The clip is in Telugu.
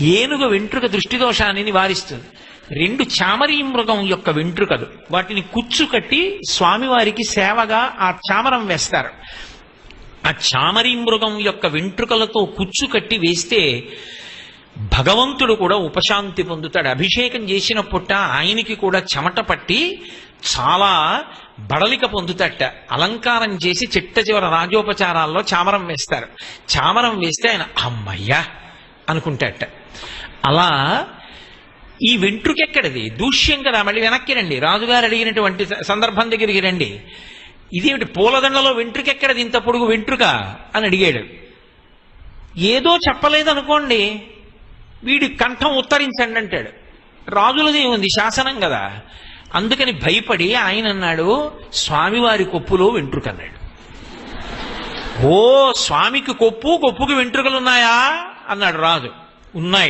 ఏనుగు వెంట్రుక దృష్టి దోషాన్ని నివారిస్తుంది. రెండు చామరీ మృగం యొక్క వెంట్రుకలు. వాటిని కుచ్చు కట్టి స్వామివారికి సేవగా ఆ చామరం వేస్తారు. ఆ చామరీ మృగం యొక్క వెంట్రుకలతో కుచ్చు కట్టి వేస్తే భగవంతుడు కూడా ఉపశాంతి పొందుతాడు. అభిషేకం చేసిన పుట్ట ఆయనకి కూడా చెమట పట్టి చాలా బడలిక పొందుతట అలంకారం చేసి చిట్ట చివర రాజోపచారాల్లో చామరం వేస్తారు. చామరం వేస్తే ఆయన అమ్మయ్యా అనుకుంటాట అలా ఈ వెంట్రుకెక్కడిది దూష్యం కదా మళ్ళీ వెనక్కి రండి. రాజుగారు అడిగినటువంటి సందర్భం దగ్గరికి రండి. ఇదేమిటి పూలదండలో వెంట్రుకెక్కడిది ఇంత పొడుగు వెంట్రుక అని అడిగాడు. ఏదో చెప్పలేదనుకోండి వీడి కంఠం ఉత్తరించండి అంటాడు. రాజులది ఉంది శాసనం కదా. అందుకని భయపడి ఆయన అన్నాడు స్వామివారి కొప్పులో వెంట్రుకన్నాడు ఓ స్వామికి కొప్పు కొప్పుకి వెంట్రుకలు ఉన్నాయా అన్నాడు రాజు. ఉన్నాయి.